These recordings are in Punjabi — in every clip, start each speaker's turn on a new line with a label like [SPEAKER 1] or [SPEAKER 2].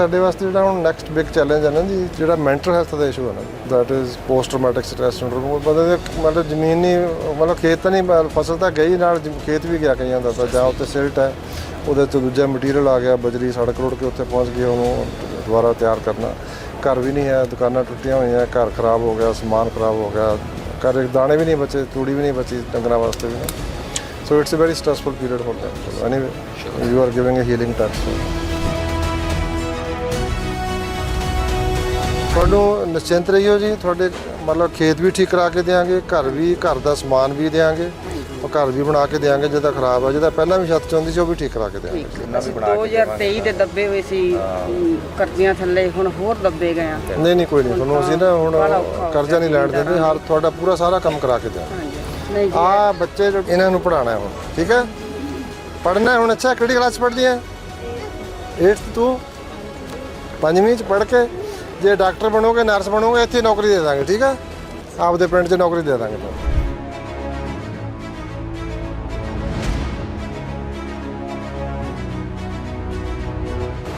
[SPEAKER 1] ਸਾਡੇ ਵਾਸਤੇ ਜਿਹੜਾ ਹੁਣ ਨੈਕਸਟ ਬਿਗ ਚੈਲੰਜ ਹੈ ਨਾ ਜੀ ਜਿਹੜਾ ਮੈਂਟਲ ਹੈਲਥ ਦਾ ਇਸ਼ੂ ਹੈ ਨਾ that is post traumatic stress syndrome ਬੰਦੇ ਦੇ ਮਤਲਬ ਜ਼ਮੀਨ ਨਹੀਂ ਮਤਲਬ ਖੇਤ ਤਾਂ ਨਹੀਂ ਫਸਲ ਤਾਂ ਗਈ ਨਾਲ ਖੇਤ ਵੀ ਗਿਆ ਕਈਆਂ ਦਾ ਤਾਂ ਜਾਂ ਉੱਤੇ ਸਿਲਟ ਹੈ ਉਹਦੇ ਤੋਂ ਦੂਜਾ ਮਟੀਰੀਅਲ ਆ ਗਿਆ ਬਜਰੀ ਸੜਕ ਰੋੜ ਕੇ ਉੱਥੇ ਪਹੁੰਚ ਗਈ ਉਹਨੂੰ ਦੁਬਾਰਾ ਤਿਆਰ ਕਰਨਾ। ਘਰ ਵੀ ਨਹੀਂ ਹੈ ਦੁਕਾਨਾਂ ਟੁੱਟੀਆਂ ਹੋਈਆਂ ਘਰ ਖਰਾਬ ਹੋ ਗਿਆ ਸਮਾਨ ਖਰਾਬ ਹੋ ਗਿਆ ਘਰ ਇੱਕ ਦਾਣੇ ਵੀ ਨਹੀਂ ਬਚੇ ਤੂੜੀ ਵੀ ਨਹੀਂ ਬਚੀ ਡੰਗਰਾਂ ਵਾਸਤੇ ਵੀ। So it's a very stressful period for them anyway you are giving a healing touch ਤੁਹਾਨੂੰ ਨਿਸ਼ਚਿੰਤ ਰਹੀਓ ਜੀ ਤੁਹਾਡੇ ਮਤਲਬ ਖੇਤ ਵੀ ਠੀਕ ਕਰਾ ਕੇ ਦੇਾਂਗੇ ਘਰ ਵੀ ਘਰ ਦਾ ਸਮਾਨ ਵੀ ਦੇਾਂਗੇ ਉਹ ਘਰ ਵੀ ਬਣਾ ਕੇ ਦੇਾਂਗੇ ਜਿਹਦਾ ਖਰਾਬ ਆ ਜਿਹਦਾ ਪਹਿਲਾਂ ਵੀ ਛੱਤ ਚੋਂਦੀ ਸੀ ਉਹ ਵੀ ਠੀਕ ਕਰਾ ਕੇ ਦੇਾਂਗੇ
[SPEAKER 2] ਅਸੀਂ 2023 ਦੇ ਦੱਬੇ ਹੋਏ ਸੀ ਕਰਜ਼ਿਆਂ ਥੱਲੇ ਹੁਣ ਹੋਰ ਦੱਬੇ ਗਏ ਆ।
[SPEAKER 1] ਨਹੀਂ ਨਹੀਂ ਕੋਈ ਨਹੀਂ ਤੁਹਾਨੂੰ ਅਸੀਂ ਨਾ ਹੁਣ ਕਰਜ਼ਾ ਨਹੀਂ ਲੈਣ ਦਿੰਦੇ ਹਰ ਤੁਹਾਡਾ ਪੂਰਾ ਸਾਰਾ ਕੰਮ ਕਰਾ ਕੇ ਦੇਾਂਗੇ
[SPEAKER 2] ਹਾਂਜੀ ਨਹੀਂ ਜੀ
[SPEAKER 1] ਆ ਬੱਚੇ ਜੋ ਇਹਨਾਂ ਨੂੰ ਪੜਾਉਣਾ ਹੈ ਹੁਣ ਠੀਕ ਹੈ? ਪੜ੍ਹਨਾ ਹੈ ਹੁਣ ਅੱਛਾ ਕਿਹੜੀ ਕਲਾਸ ਪੜ੍ਹਦੀ ਹੈ? 8th ਤੋਂ ਪੰਜਵੀਂ ਚ ਪੜ੍ਹ ਕੇ ਜੇ ਡਾਕਟਰ ਬਣੋਗੇ ਨਰਸ ਬਣੋਗੇ ਇੱਥੇ ਨੌਕਰੀ ਦੇ ਦਾਂਗੇ ਠੀਕ ਆ? ਆਪਦੇ ਪਿੰਡ 'ਚ ਨੌਕਰੀ ਦੇ ਦਾਂਗੇ। ਤੁਹਾਨੂੰ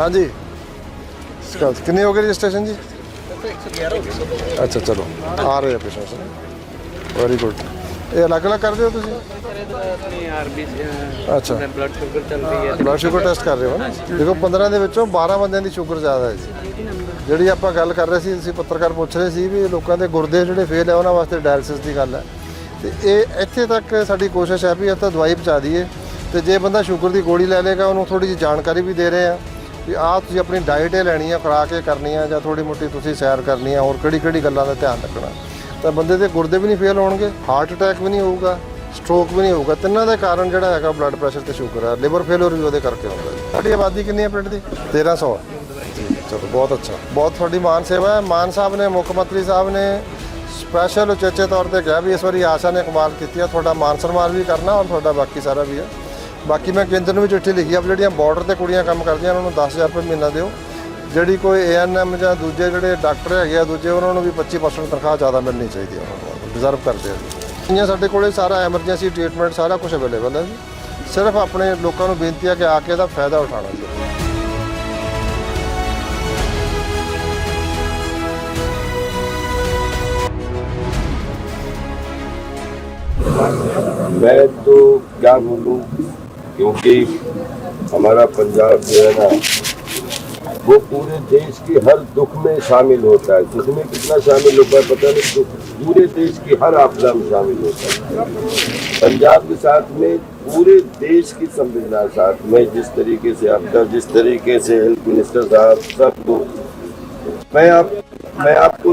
[SPEAKER 1] ਹਾਂਜੀ। ਸਕਾਲ ਕਿੰਨੇ ਹੋ ਗਏ ਰਜਿਸਟ੍ਰੇਸ਼ਨ ਜੀ? ਅੱਛਾ ਚਲੋ ਆ ਰਹੇ ਆ ਪੇਸ਼ੈਂਟ ਵੈਰੀ ਗੁੱਡ ਇਹ ਅਲੱਗ ਅਲੱਗ ਕਰਦੇ ਹੋ ਤੁਸੀਂ? ਅੱਛਾ।
[SPEAKER 3] ਬਲੱਡ ਸ਼ੂਗਰ ਚੱਲ ਹੈ।
[SPEAKER 1] ਬਲੱਡ ਸ਼ੂਗਰ ਟੈਸਟ ਕਰ ਰਹੇ ਹੋ ਨਾ? ਦੇਖੋ 15 ਦੇ ਵਿੱਚੋਂ 12 ਬੰਦਿਆਂ ਦੀ ਸ਼ੂਗਰ ਜ਼ਿਆਦਾ ਹੈ ਜੀ। ਜਿਹੜੀ ਆਪਾਂ ਗੱਲ ਕਰ ਰਹੇ ਸੀ, ਅਸੀਂ ਪੱਤਰਕਾਰ ਪੁੱਛ ਰਹੇ ਸੀ ਵੀ ਲੋਕਾਂ ਦੇ ਗੁਰਦੇ ਜਿਹੜੇ ਫੇਲ ਹੈ ਉਹਨਾਂ ਵਾਸਤੇ ਡਾਇਲਿਸਿਸ ਦੀ ਗੱਲ ਹੈ ਤੇ ਇਹ ਇੱਥੇ ਤੱਕ ਸਾਡੀ ਕੋਸ਼ਿਸ਼ ਹੈ ਵੀ ਇਹ ਤਾਂ ਦਵਾਈ ਪਹੁੰਚਾ ਦਈਏ। ਤੇ ਜੇ ਬੰਦਾ ਸ਼ੂਗਰ ਦੀ ਗੋਲੀ ਲੈ ਲੇਗਾ ਉਹਨੂੰ ਥੋੜੀ ਜਿਹੀ ਜਾਣਕਾਰੀ ਵੀ ਦੇ ਰਹੇ ਆ ਵੀ ਆਹ ਤੁਸੀਂ ਆਪਣੀ ਡਾਈਟ ਇਹ ਲੈਣੀ ਆ ਖੁਰਾਕ ਇਹ ਕਰਨੀ ਆ ਜਾਂ ਥੋੜੀ ਮੋਟੀ ਤੁਸੀਂ ਸੈਰ ਕਰਨੀ ਆ, ਹੋਰ ਕਿਹੜੀ ਕਿਹੜੀ ਗੱਲਾਂ ਦਾ ਧਿਆਨ ਰੱਖਣਾ। ਤਾਂ ਬੰਦੇ ਦੇ ਗੁਰਦੇ ਵੀ ਨਹੀਂ ਫੇਲ ਹੋਣਗੇ ਹਾਰਟ ਅਟੈਕ ਵੀ ਨਹੀਂ ਹੋਊਗਾ ਸਟ੍ਰੋਕ ਵੀ ਨਹੀਂ ਹੋਊਗਾ। ਤਿੰਨਾਂ ਦਾ ਕਾਰਨ ਜਿਹੜਾ ਹੈਗਾ ਬਲੱਡ ਪ੍ਰੈਸ਼ਰ ਤੇ ਸ਼ੂਗਰ ਹੈ ਲਿਵਰ ਫੇਲਰ ਵੀ ਉਹਦੇ ਕਰਕੇ ਹੁੰਦਾ ਜੀ। ਸਾਡੀ ਆਬਾਦੀ ਕਿੰਨੀ ਹੈ ਪਿੰਡ ਦੀ? 1300 ਹੈ ਚਲੋ ਬਹੁਤ ਅੱਛਾ। ਬਹੁਤ ਤੁਹਾਡੀ ਮਾਨ ਸੇਵਾ ਹੈ। ਮਾਨ ਸਾਹਿਬ ਨੇ, ਮੁੱਖ ਮੰਤਰੀ ਸਾਹਿਬ ਨੇ ਸਪੈਸ਼ਲ ਉਚੇਚੇ ਤੌਰ ਤੇ ਕਿਹਾ ਵੀ ਇਸ ਵਾਰੀ ਆਸ਼ਾ ਨੇ ਕਮਾਲ ਕੀਤੀ ਹੈ ਤੁਹਾਡਾ ਮਾਨ ਸਨਮਾਨ ਵੀ ਕਰਨਾ ਔਰ ਤੁਹਾਡਾ ਬਾਕੀ ਸਾਰਾ ਵੀ ਹੈ ਬਾਕੀ ਮੈਂ ਕੇਂਦਰ ਨੂੰ ਵੀ ਚਿੱਠੀ ਲਿਖੀ ਆ ਵੀ ਜਿਹੜੀਆਂ ਬਾਰਡਰ ਤੇ ਕੁੜੀਆਂ ਕੰਮ ਕਰਦੀਆਂ, ਉਹਨਾਂ ਨੂੰ 10000 ਰੁਪਏ ਮਹੀਨਾ ਦਿਓ। ਜਿਹੜੀ ਕੋਈ ਏਐਨਐਮ ਜਾਂ ਦੂਜੇ ਜਿਹੜੇ ਡਾਕਟਰ ਹੈਗੇ ਆ, ਦੂਜੇ, ਉਹਨਾਂ ਨੂੰ ਵੀ 25% ਤਨਖਾਹ ਜ਼ਿਆਦਾ ਮਿਲਣੀ ਚਾਹੀਦੀ ਹੈ ਉਹਨਾਂ ਨੂੰ। ਡਿਜ਼ਰਵ ਕਰਦੇ ਆ। ਜੀ ਸਾਡੇ ਕੋਲੇ ਸਾਰਾ ਐਮਰਜੈਂਸੀ ਟ੍ਰੀਟਮੈਂਟ ਸਾਰਾ ਕੁਝ ਅਵੇਲੇਬਲ ਹੈ ਜੀ। ਸਿਰਫ ਆਪਣੇ ਲੋਕਾਂ ਨੂੰ ਬੇਨਤੀ ਹੈ ਕਿ ਆ ਕੇ ਇਹਦਾ ਫਾਇਦਾ ਉਠਾਉਣਾ ਜੀ।
[SPEAKER 4] मैं तो क्या बोलूँ, क्योंकि हमारा पंजाब जो है ना, वो पूरे देश के हर दुख में शामिल होता है। दुख में कितना शामिल होता है पता नहीं, दुख पूरे देश की हर आपदा में शामिल होता है। पंजाब के साथ में, पूरे देश की संवेदना साथ में, जिस तरीके से आपदा जिस तरीके से हेल्थ मिनिस्टर साहब, सब लोग मैं आप, मैं आपको,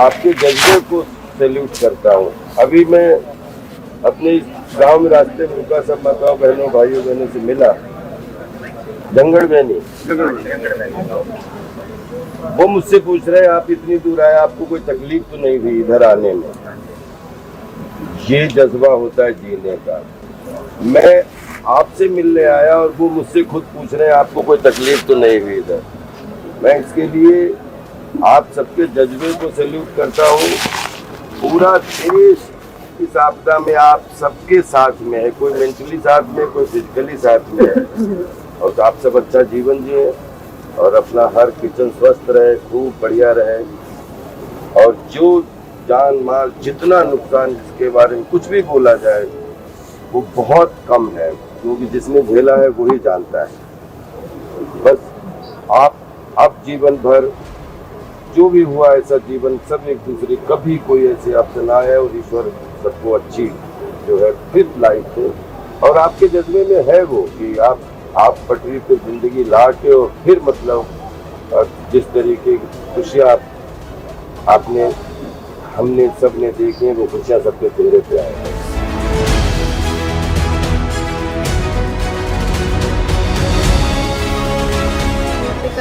[SPEAKER 4] आपके जज्बे को सैल्यूट करता हूँ। अभी मैं अपने गाँव में रास्ते में रुका, सब माताओं, बहनों, भाइयों, बहनों से मिला। में नहीं। वो मुझसे पूछ रहे, आप इतनी दूर आए, आपको कोई तकलीफ़ तो नहीं हुई इधर आने में? ये जज्बा होता है जीने का। मैं आपसे मिलने आया और वो मुझसे खुद पूछ रहे हैं आपको कोई तकलीफ़ तो नहीं हुई इधर? मैं इसके लिए आप सबके जज्बे को सैल्यूट करता हूँ। पूरा देश इस आपदा में आप सबके साथ में है, कोई मेंटली साथ में, कोई फिजिकली साथ में है। और आप सब अच्छा जीवन जिए और अपना हर किचन स्वस्थ रहे, खूब बढ़िया रहे। और जो जान माल, जितना नुकसान जिसके बारे में कुछ भी बोला जाए, वो बहुत कम है, क्योंकि जिसने झेला है वही जानता है। बस आप अब जीवन भर, जो भी हुआ ऐसा जीवन, सब एक दूसरे, कभी कोई ऐसे आपसे ना आए और ईश्वर सबको अच्छी जो है फिट लाइफ हो और आपके जज्बे में है वो कि आप आप पटरी पे जिंदगी ला के और फिर मतलब अ, जिस तरीके की खुशियाँ आप, आपने हमने सबने देखी हैं, वो खुशियाँ सबके चेहरे पे आए हैं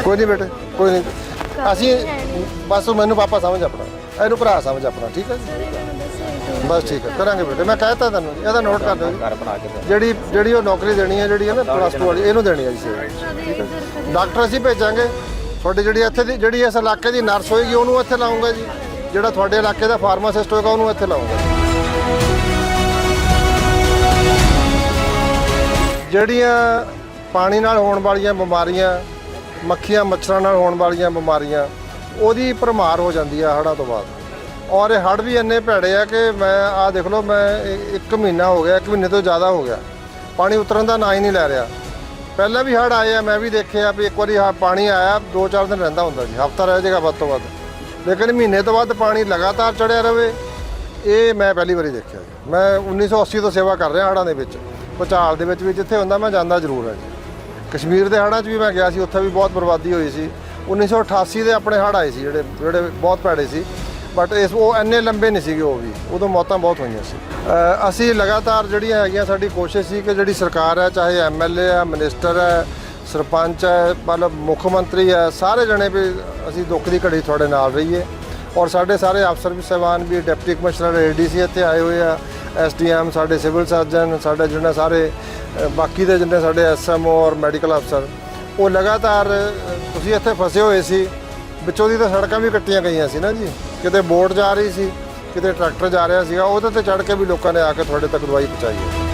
[SPEAKER 1] ਕੋਈ ਨਹੀਂ ਬੇਟੇ ਕੋਈ ਨਹੀਂ ਅਸੀਂ ਬਸ ਉਹ ਮੈਨੂੰ ਪਾਪਾ ਸਮਝ ਆਪਣਾ ਇਹਨੂੰ ਭਰਾ ਸਮਝ ਆਪਣਾ ਠੀਕ ਹੈ ਜੀ ਬਸ ਠੀਕ ਹੈ ਕਰਾਂਗੇ ਬੇਟੇ ਮੈਂ ਕਹਿਤਾ ਤੁਹਾਨੂੰ ਇਹਦਾ ਨੋਟ ਕਰ ਦਿਓ ਜੀ। ਜਿਹੜੀ ਜਿਹੜੀ ਉਹ ਨੌਕਰੀ ਦੇਣੀ ਹੈ ਜਿਹੜੀ ਹੈ ਨਾ ਪਲੱਸ 2 ਵਾਲੀ ਇਹਨੂੰ ਦੇਣੀ ਹੈ ਜੀ ਸੇਵਾ। ਠੀਕ ਹੈ ਡਾਕਟਰ ਅਸੀਂ ਭੇਜਾਂਗੇ ਤੁਹਾਡੀ ਜਿਹੜੀ ਇੱਥੇ ਦੀ ਜਿਹੜੀ ਇਸ ਇਲਾਕੇ ਦੀ ਨਰਸ ਹੋਏਗੀ ਉਹਨੂੰ ਇੱਥੇ ਲਾਉਂਗਾ ਜੀ। ਜਿਹੜਾ ਤੁਹਾਡੇ ਇਲਾਕੇ ਦਾ ਫਾਰਮਾਸਿਸਟ ਹੋਏਗਾ ਉਹਨੂੰ ਇੱਥੇ ਲਾਉਂਗਾ। ਜਿਹੜੀਆਂ ਪਾਣੀ ਨਾਲ ਹੋਣ ਵਾਲੀਆਂ ਬਿਮਾਰੀਆਂ ਮੱਖੀਆਂ ਮੱਛਰਾਂ ਨਾਲ ਹੋਣ ਵਾਲੀਆਂ ਬਿਮਾਰੀਆਂ ਉਹਦੀ ਭਰਮਾਰ ਹੋ ਜਾਂਦੀ ਆ ਹੜ੍ਹਾਂ ਤੋਂ ਬਾਅਦ। ਔਰ ਇਹ ਹੜ੍ਹ ਵੀ ਇੰਨੇ ਭੈੜੇ ਆ ਕਿ ਮੈਂ ਆ ਦੇਖ ਲਓ, ਮੈਂ ਇ- ਇੱਕ ਮਹੀਨਾ ਹੋ ਗਿਆ, ਇੱਕ ਮਹੀਨੇ ਤੋਂ ਜ਼ਿਆਦਾ ਹੋ ਗਿਆ। ਪਾਣੀ ਉਤਰਨ ਦਾ ਨਾਂ ਹੀ ਨਹੀਂ ਲੈ ਰਿਹਾ। ਪਹਿਲਾਂ ਵੀ ਹੜ੍ਹ ਆਏ ਆ, ਮੈਂ ਵੀ ਦੇਖਿਆ ਵੀ ਇੱਕ ਵਾਰੀ ਹਾ ਪਾਣੀ ਆਇਆ 2-4 ਦਿਨ ਰਹਿੰਦਾ ਹੁੰਦਾ ਸੀ, ਹਫਤਾ ਰਹਿ ਜਾਏਗਾ ਵੱਧ ਤੋਂ ਵੱਧ। ਲੇਕਿਨ ਮਹੀਨੇ ਤੋਂ ਵੱਧ ਪਾਣੀ ਲਗਾਤਾਰ ਚੜਿਆ ਰਵੇ, ਇਹ ਮੈਂ ਪਹਿਲੀ ਵਾਰੀ ਦੇਖਿਆ ਜੀ। ਮੈਂ 1980 ਤੋਂ ਸੇਵਾ ਕਰ ਰਿਹਾ ਹੜ੍ਹਾਂ ਦੇ ਵਿੱਚ। ਭੁਚਾਲ ਦੇ ਵਿੱਚ ਵੀ ਜਿੱਥੇ ਹੁੰਦਾ ਮੈਂ ਜਾਂਦਾ ਜ਼ਰੂਰ ਹਾਂ ਜੀ। ਕਸ਼ਮੀਰ ਦੇ ਹੜ੍ਹਾਂ 'ਚ ਵੀ ਮੈਂ ਗਿਆ ਸੀ, ਉੱਥੇ ਵੀ ਬਹੁਤ ਬਰਬਾਦੀ ਹੋਈ ਸੀ। 1988 ਦੇ ਆਪਣੇ ਹੜ੍ਹ ਆਏ ਸੀ, ਜਿਹੜੇ ਜਿਹੜੇ ਬਹੁਤ ਭੈੜੇ ਸੀ। ਬਟ ਇਸ ਉਹ ਇੰਨੇ ਲੰਬੇ ਨਹੀਂ ਸੀਗੇ ਉਹ ਵੀ। ਉਦੋਂ ਮੌਤਾਂ ਬਹੁਤ ਹੋਈਆਂ ਸੀ। ਅਸੀਂ ਲਗਾਤਾਰ ਜਿਹੜੀਆਂ ਹੈਗੀਆਂ, ਸਾਡੀ ਕੋਸ਼ਿਸ਼ ਸੀ ਕਿ ਜਿਹੜੀ ਸਰਕਾਰ ਹੈ, ਚਾਹੇ ਐਮਐਲਏ ਹੈ ਮਿਨਿਸਟਰ ਹੈ, ਸਰਪੰਚ ਹੈ, ਮਤਲਬ ਮੁੱਖ ਮੰਤਰੀ ਹੈ, ਸਾਰੇ ਜਣੇ ਵੀ ਅਸੀਂ ਦੁੱਖ ਦੀ ਘੜੀ ਤੁਹਾਡੇ ਨਾਲ ਰਹੀਏ। ਔਰ ਸਾਡੇ ਸਾਰੇ ਅਫਸਰ ਵੀ, ਸਹਿਬਾਨ ਵੀ, ਡਿਪਟੀ ਕਮਿਸ਼ਨਰ ਏਡੀਸੀ ਇੱਥੇ ਆਏ ਹੋਏ ਆ ਐਸਡੀਐਮ ਸਾਡੇ ਸਿਵਲ ਸਰਜਨ, ਸਾਡੇ ਜਿਹੜੇ ਸਾਰੇ ਬਾਕੀ ਦੇ ਜਿੰਨੇ ਸਾਡੇ ਐਸਐਮਓ ਔਰ ਮੈਡੀਕਲ ਅਫਸਰ ਉਹ ਲਗਾਤਾਰ ਤੁਸੀਂ ਇੱਥੇ ਫਸੇ ਹੋਏ ਸੀ। ਵਿੱਚੋਂ ਦੀ ਤਾਂ ਸੜਕਾਂ ਵੀ ਕੱਟੀਆਂ ਗਈਆਂ ਸੀ ਨਾ ਜੀ। ਕਿਤੇ ਬੋਟ ਜਾ ਰਹੀ ਸੀ, ਕਿਤੇ ਟਰੈਕਟਰ ਜਾ ਰਿਹਾ ਸੀਗਾ, ਉਹਦੇ ਤੇ ਚੜ੍ਹ ਕੇ ਵੀ ਲੋਕਾਂ ਨੇ ਆ ਕੇ ਤੁਹਾਡੇ ਤੱਕ ਦਵਾਈ ਪਹੁੰਚਾਈ ਹੈ।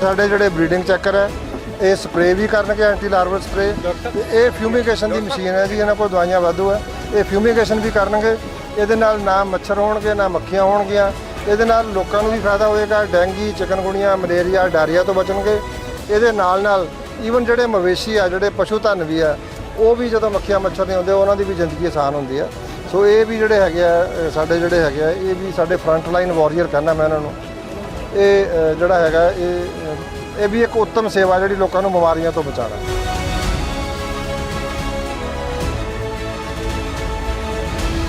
[SPEAKER 1] ਸਾਡੇ ਜਿਹੜੇ ਬਰੀਡਿੰਗ ਚੈੱਕਰ ਹੈ, ਇਹ ਸਪਰੇਅ ਵੀ ਕਰਨਗੇ ਐਂਟੀ ਲਾਰਵਲ ਸਪਰੇਅ। ਤੇ ਇਹ ਫਿਊਮੀਗੇਸ਼ਨ ਦੀ ਮਸ਼ੀਨ ਹੈ ਜੀ, ਇਹਨਾਂ ਕੋਲ ਦਵਾਈਆਂ ਵਾਧੂ ਹੈ। ਇਹ ਫਿਊਮੀਗੇਸ਼ਨ ਵੀ ਕਰਨਗੇ, ਇਹਦੇ ਨਾਲ ਨਾ ਮੱਛਰ ਹੋਣਗੇ, ਨਾ ਮੱਖੀਆਂ ਹੋਣਗੀਆਂ ਇਹਦੇ ਨਾਲ ਲੋਕਾਂ ਨੂੰ ਵੀ ਫਾਇਦਾ ਹੋਏਗਾ, ਡੈਂਗੀ, ਚਿਕਨਗੁਣੀਆ, ਮਲੇਰੀਆ, ਡਾਇਰੀਆ ਤੋਂ ਬਚਣਗੇ। ਇਹਦੇ ਨਾਲ ਨਾਲ ਈਵਨ ਜਿਹੜੇ ਮਵੇਸ਼ੀ ਆ, ਜਿਹੜੇ ਪਸ਼ੂ ਧਨ ਵੀ ਆ, ਉਹ ਵੀ ਜਦੋਂ ਮੱਖੀਆਂ ਮੱਛਰ ਨਹੀਂ ਹੁੰਦੇ, ਉਹਨਾਂ ਦੀ ਵੀ ਜ਼ਿੰਦਗੀ ਆਸਾਨ ਹੁੰਦੀ ਆ। ਸੋ ਇਹ ਵੀ ਜਿਹੜੇ ਹੈਗੇ ਆ ਸਾਡੇ ਜਿਹੜੇ ਹੈਗੇ ਆ, ਇਹ ਵੀ ਸਾਡੇ ਫਰੰਟ ਲਾਈਨ ਵਾਰੀਅਰ ਕਹਿੰਦਾ ਮੈਂ ਇਹਨਾਂ ਨੂੰ। ਇਹ ਜਿਹੜਾ ਹੈਗਾ, ਇਹ ਇਹ ਵੀ ਇੱਕ ਉੱਤਮ ਸੇਵਾ ਜਿਹੜੀ ਲੋਕਾਂ ਨੂੰ ਬਿਮਾਰੀਆਂ ਤੋਂ ਬਚਾਉਣਾ।